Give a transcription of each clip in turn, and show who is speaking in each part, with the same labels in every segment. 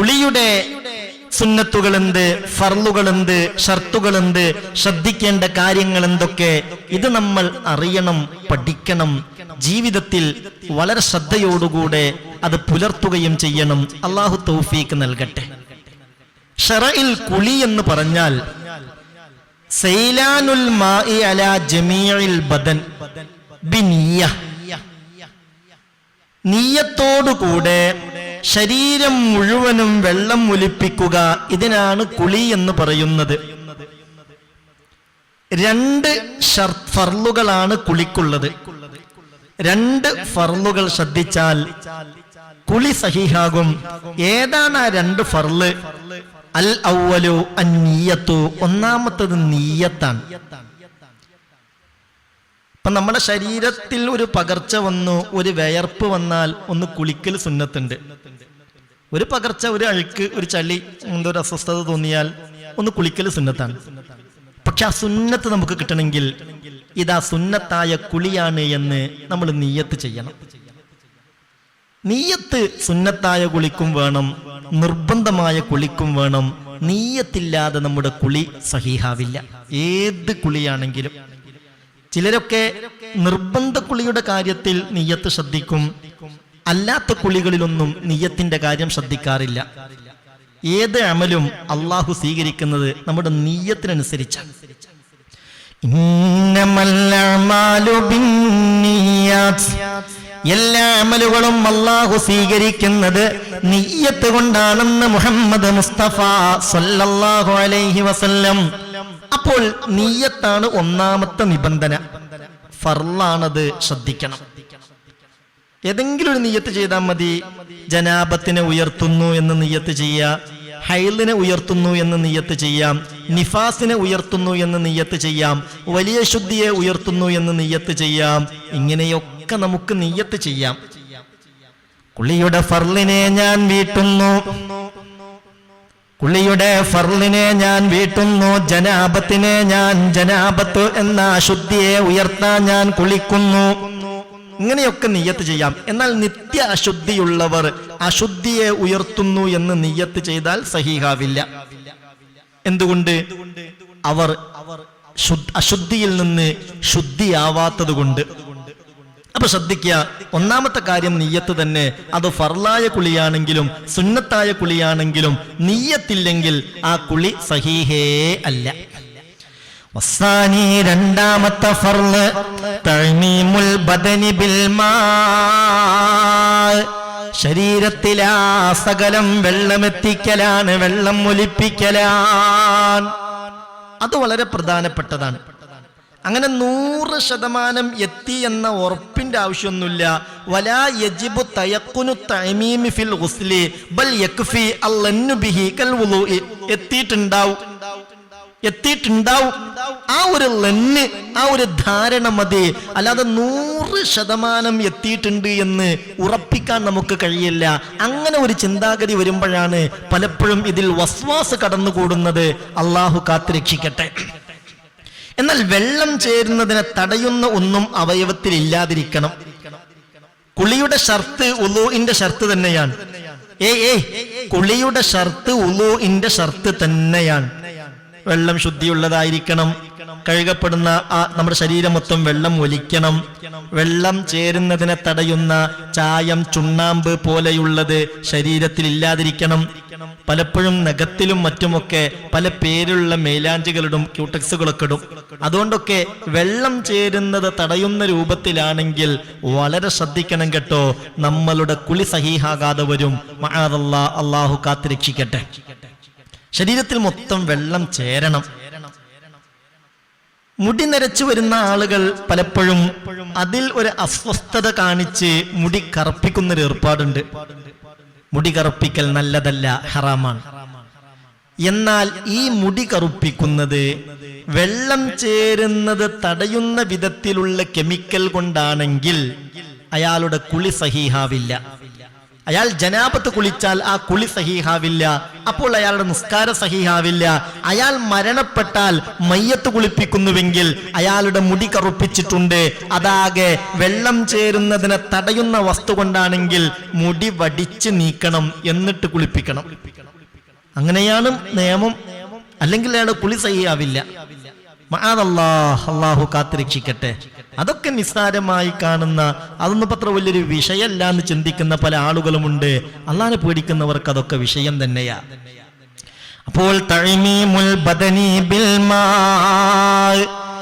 Speaker 1: കുളിയുടെ എന്ത് ഷർത്തുകൾ എന്ത് ശ്രദ്ധിക്കേണ്ട കാര്യങ്ങൾ എന്തൊക്കെ ഇത് നമ്മൾ അറിയണം പഠിക്കണം. ജീവിതത്തിൽ വളരെ ശ്രദ്ധയോടുകൂടെ അത് പുലർത്തുകയും ചെയ്യണം. അള്ളാഹു തൗഫീക്ക് നൽകട്ടെ. ഷറയിൽ കുളി എന്ന് പറഞ്ഞാൽ സൈലാനുൽ അല ബദൻ ബിനിയ്യ നീയത്തോടുകൂടെ ശരീരം മുഴുവനും വെള്ളം ഒലിപ്പിക്കുക ഇതിനാണ് കുളി എന്ന് പറയുന്നത്. രണ്ട് ഫർലുകളാണ് കുളിക്കുള്ളത്. രണ്ട് ഫർലുകൾ ശ്രദ്ധിച്ചാൽ കുളി സഹിഹാകും. ഏതാണ് ആ രണ്ട് ഫർൾ? അൽ ഔവലു അന്നീയത്തു ഒന്നാമത്തത് നീയത്താണ്. ഇപ്പൊ നമ്മുടെ ശരീരത്തിൽ ഒരു പകർച്ച വന്നു ഒരു വിയർപ്പ് വന്നാൽ ഒന്ന് കുളിക്കൽ സുന്നത്തുണ്ട്. ഒരു പകർച്ച ഒരു അഴുക്ക് ഒരു ചളി എന്തോ ഒരു അസ്വസ്ഥത തോന്നിയാൽ ഒന്ന് കുളിക്കൽ സുന്നത്താണ്. പക്ഷെ ആ സുന്നത്ത് നമുക്ക് കിട്ടണമെങ്കിൽ ഇതാ സുന്നത്തായ കുളിയാണ് എന്ന് നമ്മൾ നീയത്ത് ചെയ്യണം. നീയത്ത് സുന്നത്തായ കുളിക്കും വേണം നിർബന്ധമായ കുളിക്കും വേണം നീയത്തില്ലാതെ നമ്മുടെ കുളി സഹീഹാവില്ല. ഏത് കുളിയാണെങ്കിലും ചിലരൊക്കെ നിർബന്ധ കുളിയുടെ കാര്യത്തിൽ നെയ്യത്ത് ശ്രദ്ധിക്കും. അല്ലാത്ത കുളികളിലൊന്നും നെയ്യത്തിന്റെ കാര്യം ശ്രദ്ധിക്കാറില്ല. ഏത് അമലും അള്ളാഹു സ്വീകരിക്കുന്നത് നമ്മുടെ നീയത്തിനനുസരിച്ചാണ്. എല്ലാ അമലുകളും അള്ളാഹു സ്വീകരിക്കുന്നത് നീയത്ത് കൊണ്ടാണെന്ന് മുഹമ്മദ് മുസ്തഫ സല്ലല്ലാഹു അലൈഹി വസല്ലം അപ്പോൾ നീയത്താണ് ഒന്നാമത്തെ നിബന്ധന. ഫർലാണത് ശ്രദ്ധിക്കണം. ഏതെങ്കിലും ഒരു നീയത്ത് ചെയ്താൽ മതി. ജനാബത്തിനെ ഉയർത്തുന്നു എന്ന് നീയത്ത് ചെയ്യുക ഹൈലിനെ ഉയർത്തുന്നു എന്ന് നീയത്ത് ചെയ്യാം. നിഫാസിനെ ഉയർത്തുന്നു എന്ന് നീയത്ത് ചെയ്യാം. വലിയ ശുദ്ധിയെ ഉയർത്തുന്നു എന്ന് നീയത്ത് ചെയ്യാം. ഇങ്ങനെയൊക്കെ നമുക്ക് നീയത്ത് ചെയ്യാം. കുളിയുടെ ഫർലിനെ ഞാൻ വീട്ടുന്നു. കുളിയുടെ ഫർലിനെ ഞാൻ വീട്ടുന്നു ജനാപത്തിനെ ഞാൻ ജനാപത്ത് എന്ന അശുദ്ധിയെ ഉയർത്താൻ ഞാൻ കുളിക്കുന്നു. ഇങ്ങനെയൊക്കെ നിയ്യത്ത് ചെയ്യാം. എന്നാൽ നിത്യ അശുദ്ധിയുള്ളവർ അശുദ്ധിയെ ഉയർത്തുന്നു എന്ന് നിയ്യത്ത് ചെയ്താൽ സഹീഹാവില്ല. എന്തുകൊണ്ട്? അവർ അശുദ്ധിയിൽ നിന്ന് ശുദ്ധിയാവാത്തത് കൊണ്ട് അപ്പൊ ശ്രദ്ധിക്കുക ഒന്നാമത്തെ കാര്യം നീയത്ത് തന്നെ. അത് ഫർലായ കുളിയാണെങ്കിലും സുന്നത്തായ കുളിയാണെങ്കിലും നീയത്തില്ലെങ്കിൽ ആ കുളി സഹീഹേ അല്ല. വസ്സാനി രണ്ടാമത്തെ ഫർൾ തഴ്മീമുൽ ബദനി ശരീരത്തിലാ സകലം വെള്ളമെത്തിക്കലാണ് വെള്ളം ഒലിപ്പിക്കലാണ്. അത് വളരെ പ്രധാനപ്പെട്ടതാണ്. അങ്ങനെ നൂറ് ശതമാനം എത്തി എന്ന ഉറപ്പിന്റെ ആവശ്യമൊന്നുമില്ല. വലാ യജിബു തയക്കുനു തൈമീമി ഫിൽ ഗുസ്ലി ബൽ യക്ഫി അല്ലന്നു ബിഹി കൽ വുളൂഇ. എത്തിയിട്ടുണ്ടാവും. എത്തിയിട്ടുണ്ടാവും. ആ ഒരു ലെന്ന് ആ ഒരു ധാരണ മതി. അല്ലാതെ നൂറ് ശതമാനം എത്തിയിട്ടുണ്ട് എന്ന് ഉറപ്പിക്കാൻ നമുക്ക് കഴിയില്ല. അങ്ങനെ ഒരു ചിന്താഗതി വരുമ്പോഴാണ് പലപ്പോഴും ഇതിൽ വസ്വാസ് കടന്നുകൂടുന്നത്. അള്ളാഹു കാത്തുരക്ഷിക്കട്ടെ. എന്നാൽ വെള്ളം ചേരുന്നതിനെ തടയുന്ന ഒന്നും അവയവത്തിൽ ഇല്ലാതിരിക്കണം. കുളിയുടെ ഷർത്ത് ഉലുവിന്റെ ഷർത്ത് തന്നെയാണ്. ഏ ഏ കുളിയുടെ ഷർത്ത് ഉലുവിന്റെ ഷർത്ത് തന്നെയാണ്. വെള്ളം ശുദ്ധിയുള്ളതായിരിക്കണം. കഴുകപ്പെടുന്ന ആ നമ്മുടെ ശരീരം മൊത്തം വെള്ളം ഒലിക്കണം. വെള്ളം ചേരുന്നതിനെ തടയുന്ന ചായം ചുണ്ണാമ്പ് പോലെയുള്ളത് ശരീരത്തിൽ ഇല്ലാതിരിക്കണം. പലപ്പോഴും നഖത്തിലും മറ്റുമൊക്കെ പല പേരുള്ള മേലാഞ്ചികളിടും ക്യൂട്ടക്സുകളൊക്കെ ഇടും. അതുകൊണ്ടൊക്കെ വെള്ളം ചേരുന്നത് തടയുന്ന രൂപത്തിലാണെങ്കിൽ വളരെ ശ്രദ്ധിക്കണം കേട്ടോ. നമ്മളുടെ കുളി സഹീഹാകാതെ വരും. മഹാദല്ലാ അള്ളാഹു കാത്തിരക്ഷിക്കട്ടെ. ശരീരത്തിൽ മൊത്തം വെള്ളം ചേരണം. മുടി നരച്ചു വരുന്ന ആളുകൾ പലപ്പോഴും അതിൽ ഒരു അസ്വസ്ഥത കാണിച്ച് മുടി കറുപ്പിക്കുന്നൊരു ഏർപ്പാടുണ്ട്. മുടി കറുപ്പിക്കൽ നല്ലതല്ല ഹറാമാണ്. എന്നാൽ ഈ മുടി കറുപ്പിക്കുന്നത് വെള്ളം ചേരുന്നത് തടയുന്ന വിധത്തിലുള്ള കെമിക്കൽ കൊണ്ടാണെങ്കിൽ അയാളുടെ കുളി സഹീഹാവില്ല. അയാൾ ജനാപത്ത് കുളിച്ചാൽ ആ കുളി സഹീഹാവില്ല. അപ്പോൾ അയാളുടെ നിസ്കാര സഹീഹാവില്ല. അയാൾ മരണപ്പെട്ടാൽ മയ്യത്ത് കുളിപ്പിക്കുന്നുവെങ്കിൽ അയാളുടെ മുടി കറുപ്പിച്ചിട്ടുണ്ട്. അതാകെ വെള്ളം ചേരുന്നതിനെ തടയുന്ന വസ്തു കൊണ്ടാണെങ്കിൽ മുടി വടിച്ച് നീക്കണം എന്നിട്ട് കുളിപ്പിക്കണം. അങ്ങനെയാണ് നിയമം. അല്ലെങ്കിൽ അയാൾ കുളി സഹിയാവില്ല അള്ളാഹു കാത്തുരക്ഷിക്കട്ടെ. അതൊക്കെ നിസ്സാരമായി കാണുന്ന അതൊന്നും അത്ര വലിയൊരു വിഷയമല്ല എന്ന് ചിന്തിക്കുന്ന പല ആളുകളുമുണ്ട്. അള്ളാനെ പേടിക്കുന്നവർക്ക് അതൊക്കെ വിഷയം തന്നെയാ. അപ്പോൾ ബദനി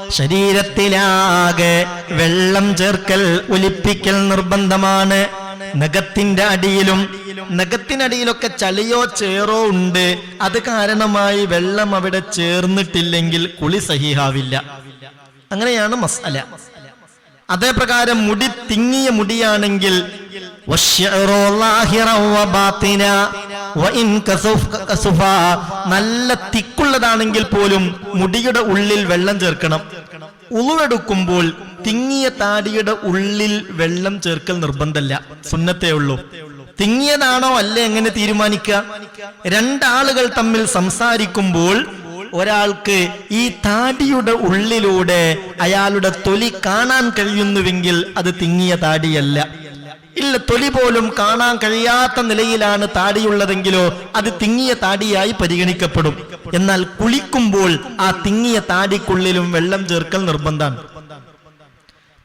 Speaker 1: ശരീരത്തിലാകെ വെള്ളം ചേർക്കൽ ഒലിപ്പിക്കൽ നിർബന്ധമാണ്. നഖത്തിന്റെ അടിയിലും നഖത്തിനടിയിലൊക്കെ ചളിയോ ചേറോ ഉണ്ട്. അത് കാരണമായി വെള്ളം അവിടെ ചേർന്നിട്ടില്ലെങ്കിൽ കുളി സഹിഹാവില്ല. അങ്ങനെയാണ് മസാല. അതേപ്രകാരം മുടി തിങ്ങിയ മുടിയാണെങ്കിൽ നല്ല തിക്കുള്ളതാണെങ്കിൽ പോലും മുടിയുടെ ഉള്ളിൽ വെള്ളം ചേർക്കണം. ഉളുവെടുക്കുമ്പോൾ തിങ്ങിയ താടിയുടെ ഉള്ളിൽ വെള്ളം ചേർക്കൽ നിർബന്ധമല്ല സുന്നത്തേ ഉള്ളൂ. തിങ്ങിയതാണോ അല്ലേ എങ്ങനെ തീരുമാനിക്കുക? രണ്ടാളുകൾ തമ്മിൽ സംസാരിക്കുമ്പോൾ ഒരാൾക്ക് ഈ താടിയുടെ ഉള്ളിലൂടെ അയാളുടെ തൊലി കാണാൻ കഴിയുന്നുവെങ്കിൽ അത് തിങ്ങിയ താടിയല്ല. ഇല്ല തൊലി പോലും കാണാൻ കഴിയാത്ത നിലയിലാണ് താടിയുള്ളതെങ്കിലോ അത് തിങ്ങിയ താടിയായി പരിഗണിക്കപ്പെടും. എന്നാൽ കുളിക്കുമ്പോൾ ആ തിങ്ങിയ താടിക്കുള്ളിലും വെള്ളം ചേർക്കൽ നിർബന്ധമാണ്.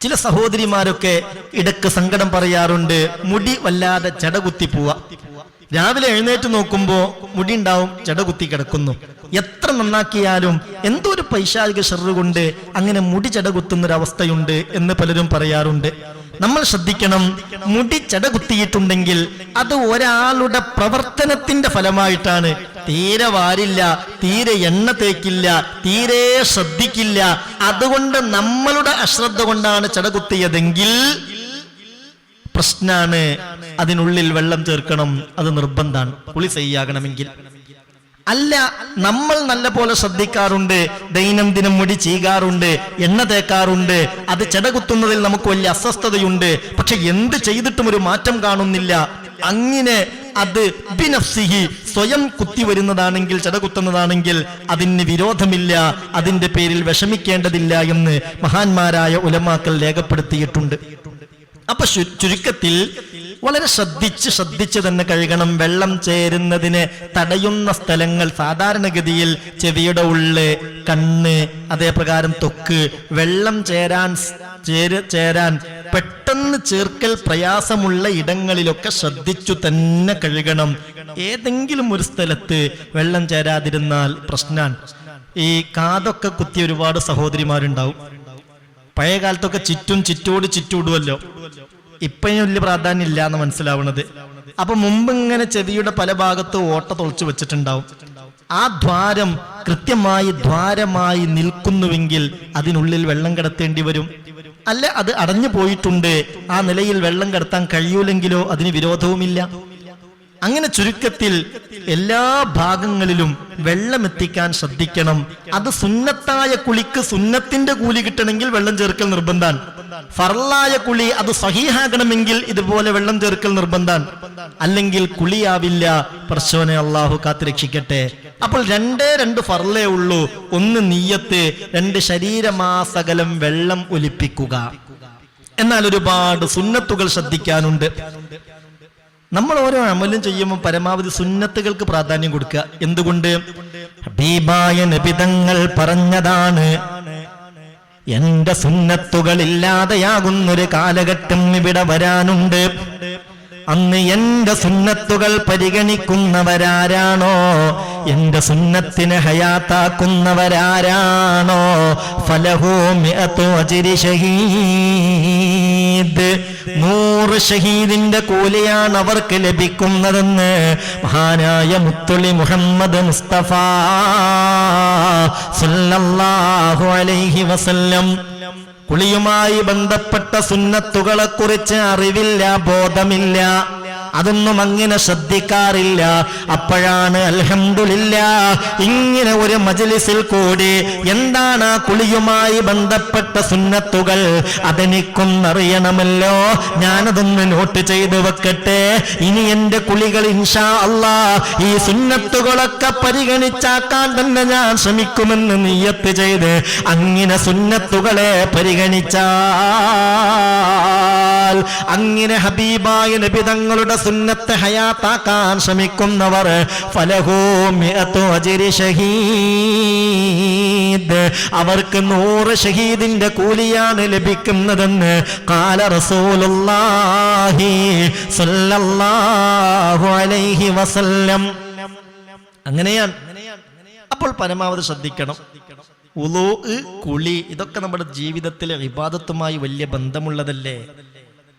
Speaker 1: ചില സഹോദരിമാരൊക്കെ ഇടയ്ക്ക് സങ്കടം പറയാറുണ്ട് മുടി വല്ലാതെ ചടകുത്തി പോവാ. രാവിലെ എഴുന്നേറ്റ് നോക്കുമ്പോ മുടി ഉണ്ടാവും ചടകുത്തി കിടക്കുന്നു. എത്ര നന്നാക്കിയാലും എന്തോ ഒരു പൈശാലിക ഷെറ് കൊണ്ട് അങ്ങനെ മുടി ചടകുത്തുന്ന ഒരു അവസ്ഥയുണ്ട് എന്ന് പലരും പറയാറുണ്ട്. നമ്മൾ ശ്രദ്ധിക്കണം മുടി ചടകുത്തിയിട്ടുണ്ടെങ്കിൽ അത് ഒരാളുടെ പ്രവർത്തനത്തിന്റെ ഫലമായിട്ടാണ്. തീരെ വാരില്ല തീരെ എണ്ണ തേക്കില്ല തീരെ ശ്രദ്ധിക്കില്ല. അതുകൊണ്ട് നമ്മളുടെ അശ്രദ്ധ കൊണ്ടാണ് ചടകുത്തിയതെങ്കിൽ പ്രശ്നാണ്. അതിനുള്ളിൽ വെള്ളം ചേർക്കണം. അത് നിർബന്ധമാണ് കുളി ചെയ്യാകണമെങ്കിൽ അല്ല നമ്മൾ നല്ല പോലെ ശ്രദ്ധിക്കാറുണ്ട്. ദൈനംദിനം മുടി ചെയ്യാറുണ്ട് എണ്ണ തേക്കാറുണ്ട്. അത് ചെടകുത്തുന്നതിൽ നമുക്ക് വലിയ അസ്വസ്ഥതയുണ്ട്. പക്ഷെ എന്ത് ചെയ്തിട്ടും ഒരു മാറ്റം കാണുന്നില്ല. അങ്ങനെ അത് ബിനഫ്സിഹി സ്വയം കുത്തി വരുന്നതാണെങ്കിൽ ചെടകുത്തുന്നതാണെങ്കിൽ അതിന് വിരോധമില്ല. അതിന്റെ പേരിൽ വിഷമിക്കേണ്ടതില്ല എന്ന് മഹാന്മാരായ ഉലമാക്കൾ രേഖപ്പെടുത്തിയിട്ടുണ്ട്. അപ്പൊ ചുരുക്കത്തിൽ വളരെ ശ്രദ്ധിച്ച് ശ്രദ്ധിച്ച് തന്നെ കഴുകണം. വെള്ളം ചേരുന്നതിന് തടയുന്ന സ്ഥലങ്ങൾ സാധാരണഗതിയിൽ ചെവിയുടെ ഉള്ള് കണ്ണ് അതേപ്രകാരം തൊക്ക്. വെള്ളം ചേരാൻ ചേര് ചേര ചേരാൻ പെട്ടെന്ന് ചേർക്കൽ പ്രയാസമുള്ള ഇടങ്ങളിലൊക്കെ ശ്രദ്ധിച്ചു തന്നെ കഴുകണം. ഏതെങ്കിലും ഒരു സ്ഥലത്ത് വെള്ളം ചേരാതിരുന്നാൽ പ്രശ്നമാണ് ഈ കാതൊക്കെ കുത്തിയ ഒരുപാട് സഹോദരിമാരുണ്ടാവും. പഴയ കാലത്തൊക്കെ ചുറ്റും ചുറ്റോട് ചുറ്റൂടുമല്ലോ ഇപ്പഴും വലിയ പ്രാധാന്യം ഇല്ല എന്ന് മനസ്സിലാവുന്നത് അപ്പൊ മുമ്പ് ഇങ്ങനെ ചെവിയുടെ പല ഭാഗത്ത് ഓട്ട തുളച്ചു വെച്ചിട്ടുണ്ടാവും. ആ ദ്വാരം കൃത്യമായി ദ്വാരമായി നിൽക്കുന്നുവെങ്കിൽ അതിനുള്ളിൽ വെള്ളം കിടത്തേണ്ടി വരും. അല്ല അത് അടഞ്ഞു പോയിട്ടുണ്ട്. ആ നിലയിൽ വെള്ളം കിടത്താൻ കഴിയൂലെങ്കിലോ അതിന് വിരോധവുമില്ല. അങ്ങനെ ചുരുക്കത്തിൽ എല്ലാ ഭാഗങ്ങളിലും വെള്ളം എത്തിക്കാൻ ശ്രദ്ധിക്കണം. അത് സുന്നത്തായ കുളിക്ക് സുന്നത്തിന്റെ കൂലി കിട്ടണമെങ്കിൽ വെള്ളം ചേർക്കൽ നിർബന്ധാൻ. ഫർലായ കുളി അത് സഹീഹാകണമെങ്കിൽ ഇതുപോലെ വെള്ളം ചേർക്കൽ നിർബന്ധാൻ. അല്ലെങ്കിൽ കുളിയാവില്ല. പ്രശോനെ അള്ളാഹു കാത്തുരക്ഷിക്കട്ടെ അപ്പോൾ രണ്ടേ രണ്ട് ഫർലേ ഉള്ളൂ. ഒന്ന് നീയത്ത് രണ്ട് ശരീരമാസകലം വെള്ളം ഒലിപ്പിക്കുക. എന്നാൽ ഒരുപാട് സുന്നത്തുകൾ ശ്രദ്ധിക്കാനുണ്ട്. നമ്മൾ ഓരോ അമലും ചെയ്യുമ്പോൾ പരമാവധി സുന്നത്തുകൾക്ക് പ്രാധാന്യം കൊടുക്കുക. എന്തുകൊണ്ട്? ഹബീബായ നബിതങ്ങൾ പറഞ്ഞതാണ് എന്റെ സുന്നത്തുകൾ ഇല്ലാതെയാകുന്നൊരു കാലഘട്ടം ഇവിടെ വരാനുണ്ട്. അന്ന് എന്റെ സുന്നത്തുകൾ പരിഗണിക്കുന്നവരാരാണോ? എന്റെ സുന്നത്തിനെ ഹയാത്താക്കുന്നവരാരാണോ? ഫലഹോ ഷഹീദ്. നൂറ് ഷഹീദിന്റെ കൂലിയാണ് അവർക്ക് ലഭിക്കുന്നതെന്ന് മഹാനായ മുത്തുളി മുഹമ്മദ് മുസ്തഫ സല്ലല്ലാഹു അലൈഹി വസല്ലം. കുളിയുമായി ബന്ധപ്പെട്ട സുന്നത്തുകളെ കുറിച്ച് അറിവില്ല ബോധമില്ല. അതൊന്നും അങ്ങനെ ശ്രദ്ധിക്കാറില്ല. അപ്പോഴാണ് അൽഹംദുലില്ല ഇങ്ങനെ ഒരു മജലിസിൽ കൂടി എന്താണ് ആ കുളിയുമായി ബന്ധപ്പെട്ട സുന്നത്തുകൾ? അതെനിക്കൊന്നറിയണമല്ലോ. ഞാനതൊന്ന് നോട്ട് ചെയ്ത് വെക്കട്ടെ. ഇനി എന്റെ കുളികൾ ഇൻഷാ അല്ലാ ഈ സുന്നത്തുകളൊക്കെ പരിഗണിച്ചാക്കാൻ തന്നെ ഞാൻ ശ്രമിക്കുമെന്ന് നീയത്ത് ചെയ്ത് അങ്ങനെ സുന്നത്തുകളെ പരിഗണിച്ചാൽ അങ്ങനെ ഹബീബായ നബി തങ്ങളുടെ സുന്നത്ത് ഹയാത്താക്കാൻ ശ്രമിക്കുന്നവർ ഷഹീദ്. അവർക്ക് നൂറ് ഷഹീദിന്റെ കൂലിയാണ് ലഭിക്കുന്നതെന്ന് കാല റസൂലുള്ളാഹി അലൈഹി വസല്ലം. അങ്ങനെയാ അപ്പോൾ പരമാവധി ശ്രദ്ധിക്കണം. ഉലോ കുളി ഇതൊക്കെ നമ്മുടെ ജീവിതത്തിലെ വിവാദത്തുമായി വലിയ ബന്ധമുള്ളതല്ലേ?